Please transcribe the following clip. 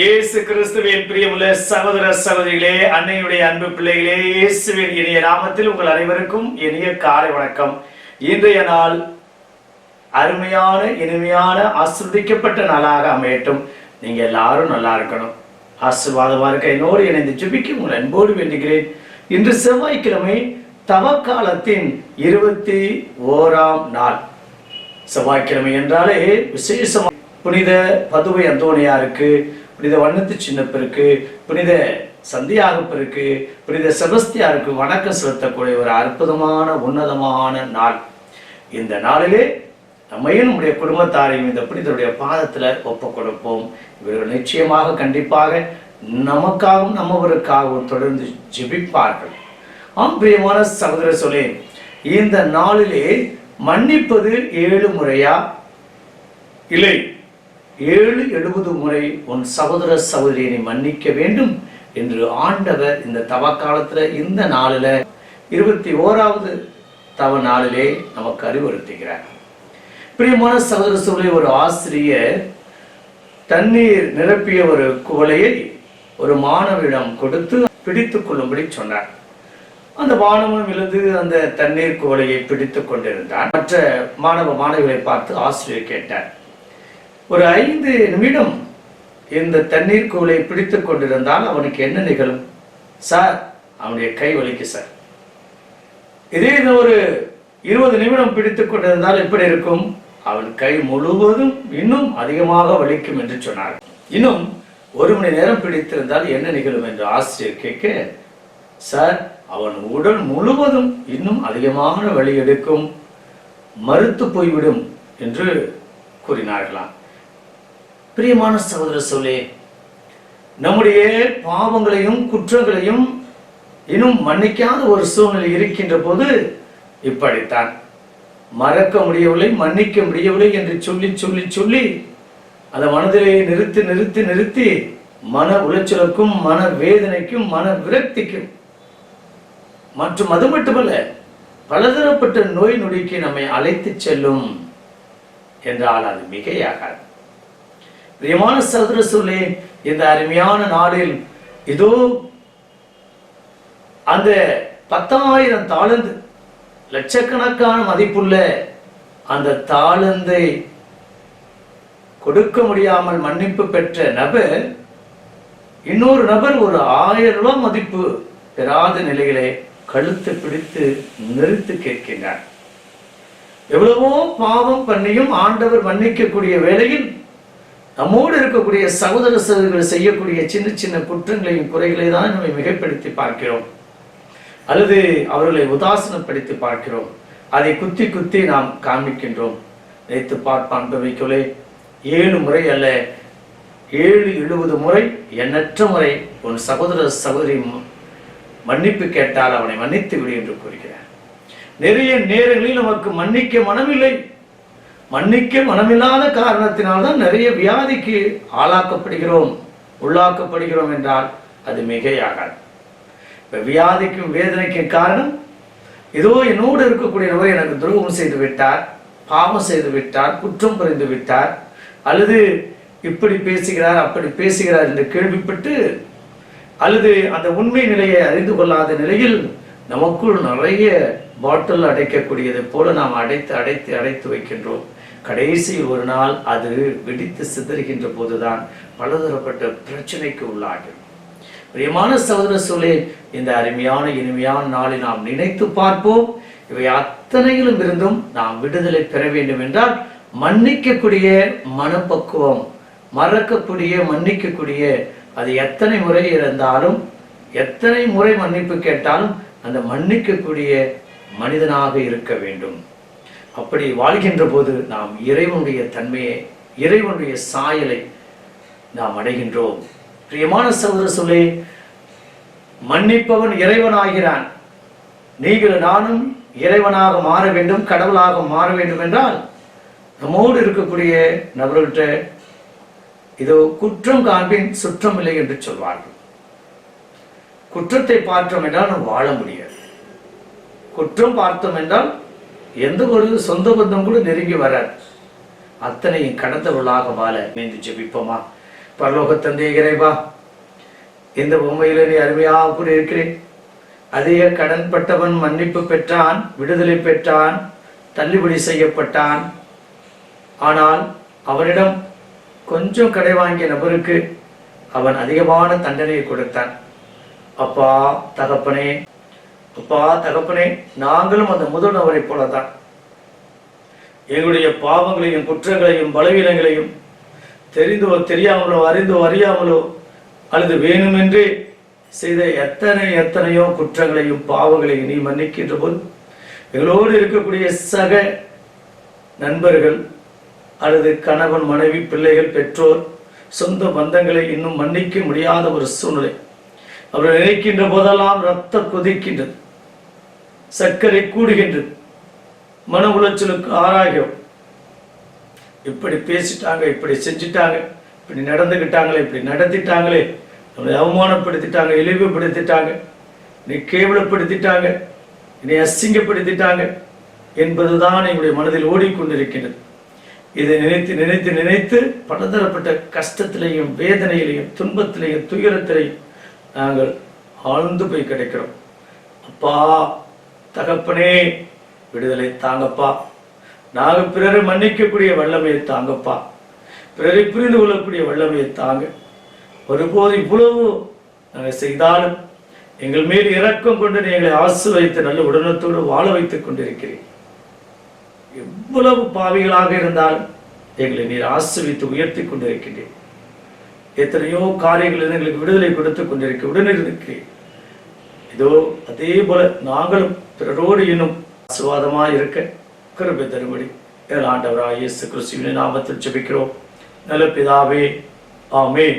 இயேசு கிறிஸ்துவின் பிரியமுள்ள சகோதர சகோதரிகளே அன்னையுடைய அன்பு பிள்ளைகளே இயேசுவின் இனிய நாமத்தில் உங்கள் அனைவருக்கும் இனிய காலை வணக்கம். இன்றைய நாள் அருமையான இனிமையான ஆசிர்வதிக்கப்பட்ட நாளாக அமையட்டும். நீங்க எல்லாரும் நல்லா இருக்கணும். ஆசிர்வாதமா இருக்க என்னோடு இணைந்து ஜுபிக்கு உங்கள் அன்போடு வேண்டுகிறேன். இன்று செவ்வாய்க்கிழமை தவக்காலத்தின் இருபத்தி ஓராம் நாள். செவ்வாய்க்கிழமை என்றாலே விசேஷமா புனித பதுவை அந்தோணியாருக்கு புனித வண்ணத்து சின்னப்பிற்கு புனித சந்தியாகப்பிற்கு புனித செபஸ்தியாருக்கு வணக்கம் செலுத்தக்கூடிய ஒரு அற்புதமான உன்னதமான நாள். இந்த நாளிலே நம்மையும் நம்முடைய குடும்பத்தாரையும் இந்த புனிதருடைய பாதத்தில் ஒப்பு கொடுப்போம். இவர்கள் நிச்சயமாக கண்டிப்பாக நமக்காகவும் நம்மவருக்காகவும் தொடர்ந்து ஜெபிப்பார்கள். ஆம் பிரியமான சகோதர சொல்லே இந்த நாளிலே மன்னிப்பது ஏழு முறையா இல்லை. ஏழு எழுபது முறை உன் சகோதர சகோதரியனை மன்னிக்க வேண்டும் என்று ஆண்டவர் இந்த தவ காலத்தில் இந்த நாளில் இருபத்தி ஓராவது தவ நாளிலே நமக்கு அறிவுறுத்துகிறார். பிரியமான சகோதர சூழலை ஒரு ஆசிரியர் தண்ணீர் நிரப்பிய ஒரு குவலையை ஒரு மாணவிடம் கொடுத்து பிடித்து கொள்ளும்படி சொன்னார். அந்த மாணவன் விழுந்து அந்த தண்ணீர் குவலையை பிடித்து கொண்டிருந்தார் மற்ற மாணவ மாணவிகளை பார்த்து ஆசிரியர் கேட்டார் ஒரு ஐந்து நிமிடம் இந்த தண்ணீர் கூலை பிடித்து கொண்டிருந்தால் அவனுக்கு என்ன நிகழும்? சார் அவனுடைய கை வலிக்கு சார். இதே இது ஒரு இருபது நிமிடம் பிடித்து கொண்டிருந்தால் எப்படி இருக்கும்? அவன் கை முழுவதும் இன்னும் அதிகமாக வலிக்கும் என்று சொன்னார். இன்னும் ஒரு மணி நேரம் பிடித்திருந்தால் என்ன நிகழும் என்று ஆசிரியர் கேட்க சார் அவன் உடல் முழுவதும் இன்னும் அதிகமான வலி எடுக்கும். மறுத்து போய்விடும் என்று கூறினார்களாம். பிரியமான சகோதர சொல்லே நம்முடைய பாவங்களையும் குற்றங்களையும் இன்னும் மன்னிக்காத ஒரு சூழ்நிலை இருக்கின்ற போது இப்படித்தான். மறக்க முடியவில்லை மன்னிக்க முடியவில்லை என்று சொல்லி சொல்லி சொல்லி அந்த மனதிலே நிறுத்தி நிறுத்தி நிறுத்தி மன உளைச்சலுக்கும் மன வேதனைக்கும் மன விரக்திக்கும் மற்றும் அது மட்டுமல்ல பலதரப்பட்ட நோய் நொடிக்கு நம்மை அழைத்து செல்லும் என்றால் அது மிகையாகாது. பிரியமான சதுர சொல்லே இந்த அருமையான நாளில் இதோ அந்த பத்தாயிரம் தாளந்து லட்சக்கணக்கான மதிப்புள்ள அந்த தாளந்தை கொடுக்க முடியாமல் மன்னிப்பு பெற்ற நபர் இன்னொரு நபர் ஒரு ஆயிரம் ரூபாய் மதிப்பு பெறாத நிலையிலே கழுத்து பிடித்து நிறுத்து கேட்கின்றார். எவ்வளவோ பாவம் பண்ணியும் ஆண்டவர் மன்னிக்கக்கூடிய வேளையில் நம்மோடு இருக்கக்கூடிய சகோதர சகோதரர்கள் செய்யக்கூடிய சின்ன சின்ன குற்றங்களையும் குறைகளை தான் நம்மை மிகைப்படுத்தி பார்க்கிறோம். அல்லது அவர்களை உதாசனப்படுத்தி பார்க்கிறோம். அதை குத்தி குத்தி நாம் காண்பிக்கின்றோம். நினைத்து பார்ப்பான் வைக்கலே ஏழு முறை அல்ல ஏழு எழுபது முறை எண்ணற்ற முறை உன் சகோதர சகோதரி மன்னிப்பு கேட்டால் அவனை மன்னித்து விடு என்று கூறுகிறார். நிறைய நேரங்களில் நமக்கு மன்னிக்க மனமில்லை. மன்னிக்க மனமில்லாத காரணத்தினால்தான் நிறைய வியாதிக்கு ஆளாக்கப்படுகிறோம் உள்ளாக்கப்படுகிறோம் என்றால் அது மிகையாகாது. இப்போ வியாதிக்கும் வேதனைக்கும் காரணம் ஏதோ என்னோடு இருக்கக்கூடிய நபர் எனக்கு துரோகம் செய்து விட்டார் பாவம் செய்து விட்டார் குற்றம் புரிந்து விட்டார் அல்லது இப்படி பேசுகிறார் அப்படி பேசுகிறார் என்று கேள்விப்பட்டு அல்லது அந்த உண்மை நிலையை அறிந்து கொள்ளாத நிலையில் நமக்குள் நிறைய பாட்டில் அடைக்கக்கூடியது போல நாம் அடைத்து அடைத்து அடைத்து வைக்கின்றோம். கடைசியில் ஒரு நாள் அது வெடித்து சிதறுகின்ற போதுதான் பலதரப்பட்ட பிரச்சனைக்கு உள்ளாகும் பிரியமான சகோதர சொல்லே இந்த அருமையான இனிமையான நாளை நாம் நினைத்து பார்ப்போம். இவை அத்தனையிலும் இருந்தும் நாம் விடுதலை பெற வேண்டும் என்றால் மன்னிக்கக்கூடிய மனப்பக்குவம் மறக்கக்கூடிய மன்னிக்கக்கூடிய அது எத்தனை முறை இருந்தாலும் எத்தனை முறை மன்னிப்பு கேட்டாலும் அந்த மன்னிக்கக்கூடிய மனிதனாக இருக்க வேண்டும். அப்படி வாழ்கின்ற போது நாம் இறைவனுடைய தன்மையை இறைவனுடைய சாயலை நாம் அடைகின்றோம். பிரியமான சகோதர சொல்லி மன்னிப்பவன் இறைவனாகிறான். நீங்கள் நானும் இறைவனாக மாற வேண்டும் கடவுளாக மாற வேண்டும் என்றால் நம்மோடு இருக்கக்கூடிய நபர்கள்ட்ட இதோ குற்றம் காண்பின் சுற்றம் இல்லை என்று சொல்வார்கள். குற்றத்தை பார்த்தோம் என்றால் நாம் வாழ முடியாது. குற்றம் பார்த்தோம் என்றால் எந்த ஒரு சொந்த பந்தம் கூட நெருங்கி வராது. அத்தனையும் கடந்தவர்களாக வாழ மீந்து ஜெபிப்போமா? பரலோக தந்தை இறைவா இந்த பொம்மையில நீ அருமையாக கூட இருக்கிறேன் அதிக கடன் பட்டவன் மன்னிப்பு பெற்றான் விடுதலை பெற்றான் தள்ளுபடி செய்யப்பட்டான். ஆனால் அவனிடம் கொஞ்சம் கடை வாங்கிய நபருக்கு அவன் அதிகமான தண்டனையை கொடுத்தான். அப்பா தகப்பனே அப்பா தகப்பனே நாங்களும் அந்த முதல் நபரை எங்களுடைய பாவங்களையும் குற்றங்களையும் பலவீனங்களையும் தெரிந்தோ தெரியாமலோ அறிந்தோ அறியாமலோ அல்லது வேணுமென்றே செய்த எத்தனை எத்தனையோ குற்றங்களையும் பாவங்களையும் நீ மன்னிக்கின்ற போது எங்களோடு இருக்கக்கூடிய சக நண்பர்கள் அல்லது கணவன் மனைவி பிள்ளைகள் பெற்றோர் சொந்த பந்தங்களை இன்னும் மன்னிக்க முடியாத ஒரு சூழ்நிலை. அவர்கள் நினைக்கின்ற போதெல்லாம் ரத்தம் கொதிக்கின்றது. சர்க்கரை கூடுகின்றது. மன உளைச்சலுக்கு ஆராயம் இப்படி பேசிட்டாங்க இப்படி செஞ்சிட்டாங்க இப்படி நடந்துக்கிட்டாங்களே இப்படி நடத்திட்டாங்களே நம்மளை அவமானப்படுத்திட்டாங்க இழிவுபடுத்திட்டாங்க என்னை கேவலப்படுத்திட்டாங்க என்னை அசிங்கப்படுத்திட்டாங்க என்பதுதான் எங்களுடைய மனதில் ஓடிக்கொண்டிருக்கின்றது. இதை நினைத்து நினைத்து நினைத்து பலதரப்பட்ட கஷ்டத்திலையும் வேதனையிலையும் துன்பத்திலையும் துயரத்திலையும் நாங்கள் ஆழ்ந்து போய் கிடைக்கிறோம். அப்பா தகப்பனே விடுதலை தாங்கப்பா. நாங்கள் பிறரை மன்னிக்கக்கூடிய வல்லமையை தாங்கப்பா. பிறரை புரிந்து கொள்ளக்கூடிய வல்லமையை தாங்க. ஒருபோது இவ்வளவு நாங்கள் செய்தாலும் எங்கள் மேல் இரக்கம் கொண்டு நீ எங்களை ஆசிர்வதித்து நல்ல உடனத்தோடு வாழ வைத்துக் கொண்டிருக்கிறேன் எவ்வளவு பாவிகளாக இருந்தாலும் எங்களை நீர் ஆசிர்வித்து உயர்த்தி கொண்டிருக்கின்றேன் எத்தனையோ காரியங்கள் எங்களுக்கு விடுதலை கொடுத்து கொண்டிருக்க உடனிருக்கிறேன் இதோ அதே போல நாங்களும் பிறரோடு இன்னும் ஆசீர்வாதமாய் இருக்க கிருபை தரும்படி. எங்கள் ஆண்டவராக இயேசு கிறிஸ்துவின் நாமத்தில் ஜெபிக்கிறோம். நல்ல பிதாவே ஆமேன்.